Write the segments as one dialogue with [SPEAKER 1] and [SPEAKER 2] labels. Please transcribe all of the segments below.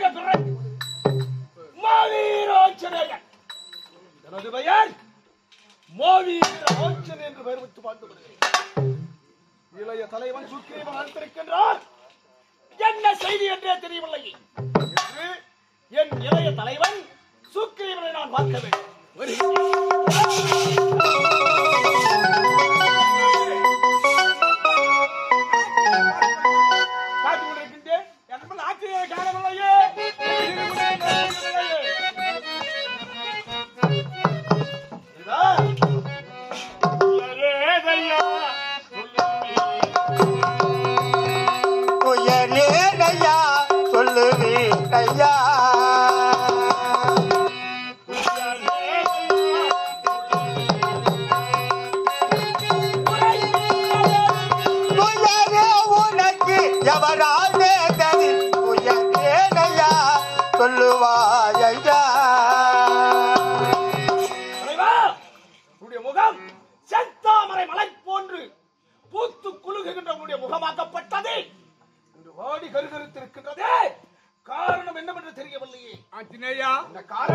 [SPEAKER 1] மகனாக என்று பெயர் வைத்து வாழ்ந்து இளைய தலைவன் சுக்ரீவன் அழைத்திருக்கின்றார் என்ன செய்தி என்றே தெரியவில்லை என்று என் இளைய தலைவன் சுக்ரீவனை நான் பார்க்க வேண்டும்.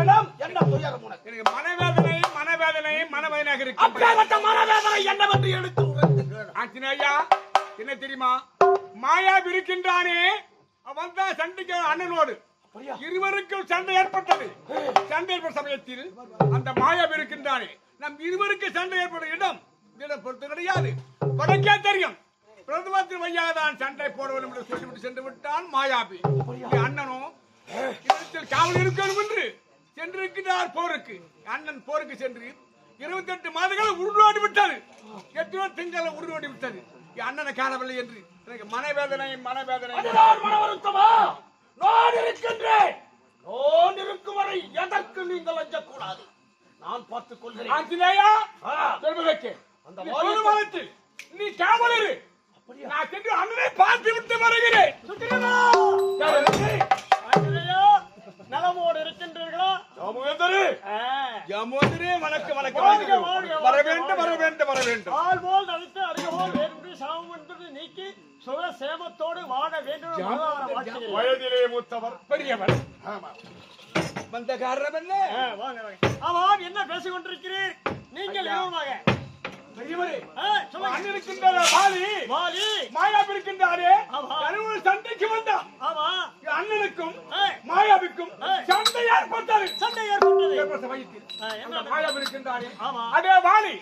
[SPEAKER 1] இந்த காரணம் என்ன துயரம் உனக்கு?
[SPEAKER 2] எனக்கு மனவேதனை மனவேதனை மனவேதனையாக இருக்கு
[SPEAKER 1] அப்பேற்பட்ட மனவேதனை என்னவென்று எடுத்து உரைத்து
[SPEAKER 2] என்ன தெரியுமா? மாயா இருக்கின்றானே அவன் தான் சண்டைக்கு அண்ணனோடு? இருவருக்கும் சண்டை ஏற்பட்டது. சண்டை ஏற்பட்ட சமயத்தில் அந்த மாயா இருக்கின்றானே நம் இருவருக்கு சண்டை ஏற்படும் இடம் இடம் பொறுத்து கிடையாது. உனக்கே தெரியும். பிரதமத்தின் வையாக தான் சண்டை போட வேண்டும் என்று சொல்லிவிட்டு சென்று விட்டான் மாயாபி அண்ணனும் காவல் இருக்கணும் என்று. சென்றிருக்கிறார் போருக்கு. அண்ணன் போருக்கு சென்று இருபத்தெட்டு மாதங்கள் உருவாடி விட்டது. எத்தனை திங்களை உருவாடி விட்டது. அண்ணனை காணவில்லை என்று. எனக்கு மனவேதனை மனவேதனை.
[SPEAKER 1] மன வருத்தமா நான் இருக்கின்றேன் நான் இருக்கும் வரை எதற்கு நீங்கள் அஞ்சக்கூடாது? நான் பார்த்துக் கொள்கிறேன். அந்த
[SPEAKER 2] பொதுமலத்தில் நீ காவல் இரு
[SPEAKER 1] அப்படியா?
[SPEAKER 2] நான் சென்று அண்ணனை பார்த்து விட்டு வருகிறேன். யமோதரே வணக்கம் வணக்கம் வர வேண்டும் வர. வேண்டும் வர வேண்டும்
[SPEAKER 3] ஆள் போல் நடித்து அறிவோல் வேறு சாமம் என்பது நீக்கி சுக சேமத்தோடு வாழ வேண்டும்.
[SPEAKER 2] வயதிலே மூத்தவர் பெரியவர்
[SPEAKER 1] ஆமா.
[SPEAKER 2] வந்த காரணம் என்ன
[SPEAKER 3] ஆ, வாங்க வாங்க ஆமாம் என்ன பேசிக் கொண்டிருக்கிறீர் நீங்கள்
[SPEAKER 2] ஐயா. அண்ணன் இருக்கின்ற வாலி
[SPEAKER 3] வாலி
[SPEAKER 2] மாயா இருக்கின்றாரே
[SPEAKER 3] ஆமா.
[SPEAKER 2] கருவூர் சண்டைக்கு என் அண்ணனுக்கும் மாயாவுக்கும். சண்டை ஏற்பட்டது.
[SPEAKER 3] சண்டை ஏற்பட்டது.
[SPEAKER 2] ஏற்பட்ட வயிற்றில்
[SPEAKER 3] ஆ, என்ன
[SPEAKER 2] அந்த மாயா இருக்கின்றாரே
[SPEAKER 3] ஆமா.
[SPEAKER 2] அதே வாலி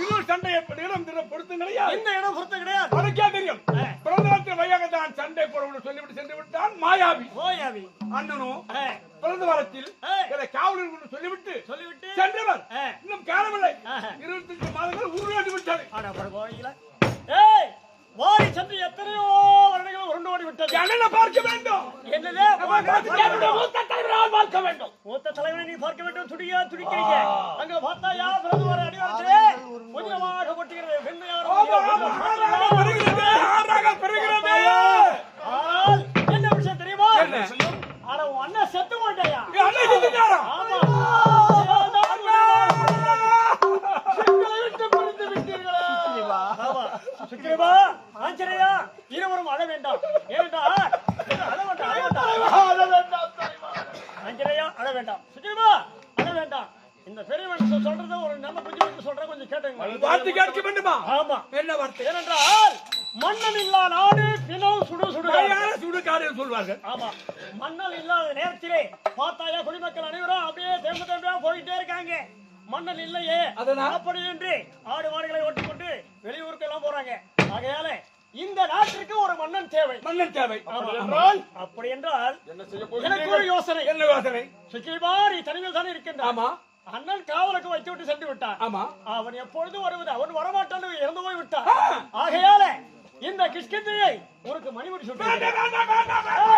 [SPEAKER 2] இன்னொரு சண்டை கிடையாது.
[SPEAKER 3] இந்த இடம் பொறுத்த கிடையாது.
[SPEAKER 2] உனக்கே தெரியும்.
[SPEAKER 3] ஆ.
[SPEAKER 2] பிரதமத்தின் வையாக தான் சண்டை போடணும் சொல்லிவிட்டு சென்று விட்டான் மாயாவி.
[SPEAKER 3] ஓயாவி
[SPEAKER 2] அண்ணனும் பிறந்த வாரத்தில் காவலர் சொல்லிவிட்டு
[SPEAKER 3] சொல்லிவிட்டு
[SPEAKER 2] சென்றவர். இன்னும் காணவில்லை.
[SPEAKER 3] ஏய் வாரி சென்று எத்தனையோ வருடங்கள் உருண்டு ஓடி விட்டது
[SPEAKER 2] அண்ணனை பார்க்க வேண்டும்
[SPEAKER 3] என்னது
[SPEAKER 1] என்னுடைய மூத்த தலைவரால் பார்க்க வேண்டும்
[SPEAKER 3] மூத்த தலைவனை நீ பார்க்க வேண்டும் துடியா துடிக்கிறீங்க அங்க பார்த்தா யா பிரதமர் அடிவாரத்திலே கொஞ்சமாக கொட்டுகிறது பெண்மையார்
[SPEAKER 2] ஆமா, ஆமா, ஆறாக பெறுகிறது, ஆறாக பெறுகிறது.
[SPEAKER 3] ஆனால் என்ன விஷயம் தெரியுமா
[SPEAKER 2] என்ன?
[SPEAKER 3] ஆனா உன் அண்ணன் செத்து மாட்டாயா
[SPEAKER 2] என் அண்ணன் செத்துட்டாரா? கேட்க வேண்டுமா?
[SPEAKER 3] ஆமா.
[SPEAKER 2] என்ன வார்த்தை?
[SPEAKER 3] ஏனென்றால் மன்னன் இல்லா நாடு பிணம் சுடு சுடு
[SPEAKER 2] சுடுகாடு சொல்வார்கள்.
[SPEAKER 3] ஆமா. மன்னன் இல்லாத நேரத்திலே பார்த்தாயா குடிமக்கள் அனைவரும் அப்படியே தேர்ந்து தேர்ந்தா போயிட்டே இருக்காங்க. மன்னன் இல்லையே? அப்படி என்று ஆடு மாடுகளை ஓட்டிக்கொண்டு வெளியூருக்கு எல்லாம் போறாங்க. ஆகையால இந்த நாட்டிற்கு ஒரு மன்னன் தேவை.
[SPEAKER 2] மன்னன் தேவை.
[SPEAKER 3] அப்படி என்றால்
[SPEAKER 1] என்ன செய்ய
[SPEAKER 3] எனக்கு ஒரு யோசனை.
[SPEAKER 2] என்ன யோசனை?
[SPEAKER 3] சுக்கிரிமாரி தனிமையில் தானே இருக்கின்றான்
[SPEAKER 2] ஆமா.
[SPEAKER 3] அண்ணன் காவலுக்கு வைத்து விட்டு சென்று விட்டான்.
[SPEAKER 2] ஆமா.
[SPEAKER 3] அவன் எப்பொழுதும் வருவது அவன் வரமாட்டான் இறந்து போய் விட்டான். ஆகையால இந்த கிஷ்கிந்தையை உனக்கு மணிமுடி சுட்டு
[SPEAKER 2] வேண்டாம், வேண்டாம், வேண்டாம், வேண்டாம்.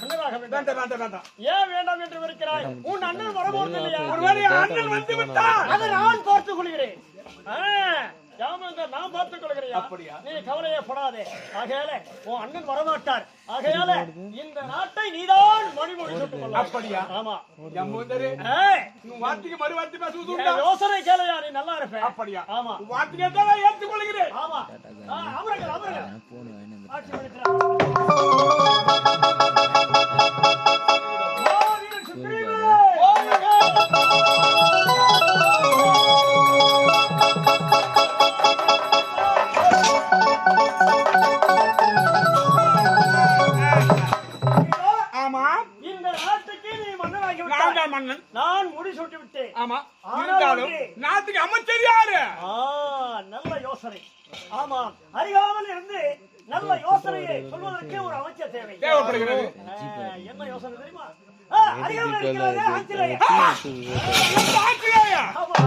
[SPEAKER 3] மன்னராக வேண்டும்
[SPEAKER 2] வேண்டாம், வேண்டாம்.
[SPEAKER 3] ஏன் வேண்டாம் என்று இருக்கிறாய் உன் அண்ணன் வரபோறது இல்லையா
[SPEAKER 2] ஒருவேளை அண்ணன் வந்து விட்டார்.
[SPEAKER 3] அதை நான் பார்த்துக் கொள்கிறேன். யாமந்தர் நான் பார்த்துக் கொள்கிறேன்
[SPEAKER 2] அப்படியா?
[SPEAKER 3] நீ கவலையே படாதே ஆகையால உன் அண்ணன் வரமாட்டார் ஆகையால இந்த நாட்டை நீதான் மணிமொழி சுட்டுக் கொள்ள
[SPEAKER 2] அப்படியா?
[SPEAKER 3] ஆமா
[SPEAKER 2] வார்த்தைக்கு மறு வார்த்தை பேசுவது?
[SPEAKER 3] யோசனை கேளையா நீ நல்லா இருப்ப
[SPEAKER 2] அப்படியா?
[SPEAKER 3] ஆமா
[SPEAKER 2] ஏற்ற நான் ஏற்றுக்கொள்கிறேன்.
[SPEAKER 3] ஆமா ஆட்சி பண்ணிக்கிறார். யோசனையை சொல்வதற்கு ஒரு அமைச்சர் தேவை.
[SPEAKER 2] தேவைப்படுகிறது.
[SPEAKER 3] ஆ, என்ன யோசனை தெரியுமா? அறியாமல்? ஆமா.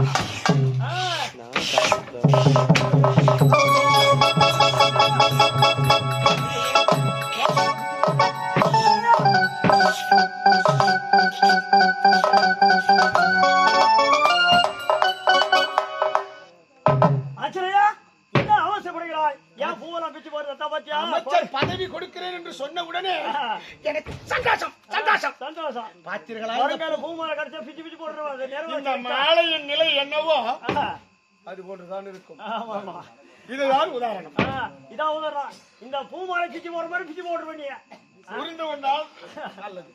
[SPEAKER 1] இந்த மாலையின் நிலை என்னவோ அது போன்றுதான் இருக்கும். இதுதான் உதாரணம்.
[SPEAKER 3] இதான் உதறா இந்த பூமாலை பிச்சு போடுற மாதிரி பிச்சு போடுற நீ
[SPEAKER 1] புரிந்து கொண்டால் நல்லது.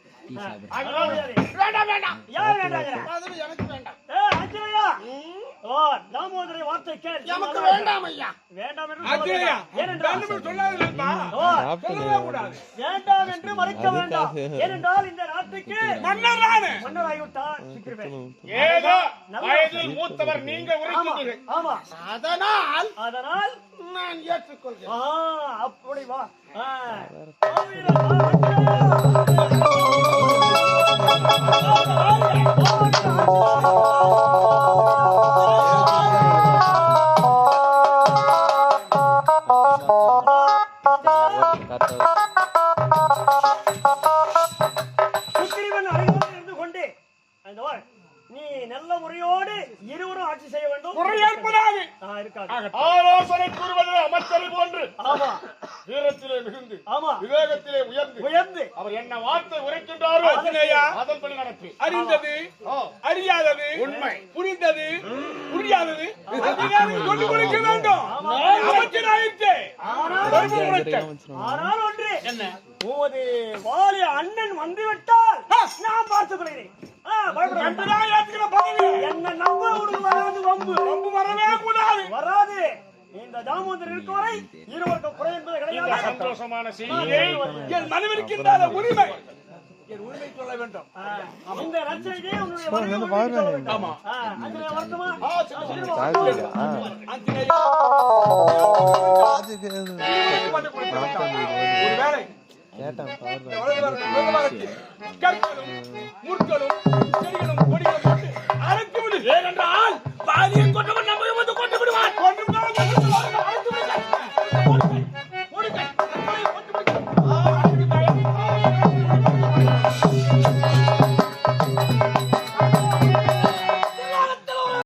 [SPEAKER 1] வேண்டாம் வேண்டாம்.
[SPEAKER 3] யார்
[SPEAKER 1] பதவி எனக்கு வேண்டாம்.
[SPEAKER 3] ஏ அஞ்சலையா ஓ தாமோதரை வார்த்தை கேள்.
[SPEAKER 1] நமக்கு வேண்டாம் ஐயா.
[SPEAKER 3] வேண்டாம் என்று. ஏனென்றால். வேண்டாம் என்று மறைக்க வேண்டாம். ஏனென்றால் இந்த நாட்டுக்கு
[SPEAKER 2] மன்னர்.
[SPEAKER 1] ஏதோ வயதில் மூத்தவர் நீங்க
[SPEAKER 3] ஆமா
[SPEAKER 1] அதனால்
[SPEAKER 3] அதனால்
[SPEAKER 1] நான் ஏற்றுக்கொள்கிறேன்.
[SPEAKER 3] ஆ அப்படி வா. நீ நல்ல முறையோடு இருவரும் ஆட்சி செய்ய வேண்டும். ஆ, இருக்காது.
[SPEAKER 1] ஆலோசனை கூறுவது அமைச்சரை போன்று
[SPEAKER 3] ஆமா.
[SPEAKER 1] வீரத்திலே மிகுந்து
[SPEAKER 3] ஆமா.
[SPEAKER 1] விவேகத்திலே உயர்ந்து
[SPEAKER 3] உயர்ந்து.
[SPEAKER 1] அவர் என்ன வார்த்தை உரைக்கின்றாரோ. அதன்படி நடப்பி.
[SPEAKER 2] அறிந்தது அறியாதது
[SPEAKER 1] உண்மை.
[SPEAKER 2] புரிந்தது புரியாதது சொல்லிக் கொடுக்க வேண்டும்.
[SPEAKER 3] ஆமா.
[SPEAKER 2] அமைச்சர் ஆயிடுச்சு பொறுப்பு உரைத்தல்.
[SPEAKER 3] ஆனால் ஒன்று என்ன? உமது வாலி அண்ணன் வந்து விட்டால் நான் பார்த்துக் கொள்கிறேன் என்ன நம்ப வராது வம்பு.
[SPEAKER 2] வரவே கூடாது.
[SPEAKER 3] வராது. இந்த தாமோதர் இருக்கும் வரை இருவருக்கும் குறை என்பது கிடையாது.
[SPEAKER 1] சந்தோஷமான செய்தியை
[SPEAKER 2] என் மனைவிருக்கின்ற உரிமை. என் உரிமை சொல்ல வேண்டும்.
[SPEAKER 3] இந்த உன்னுடைய மனைவி வேண்டும்.
[SPEAKER 2] ஆமா. கற்களும் முற்களும்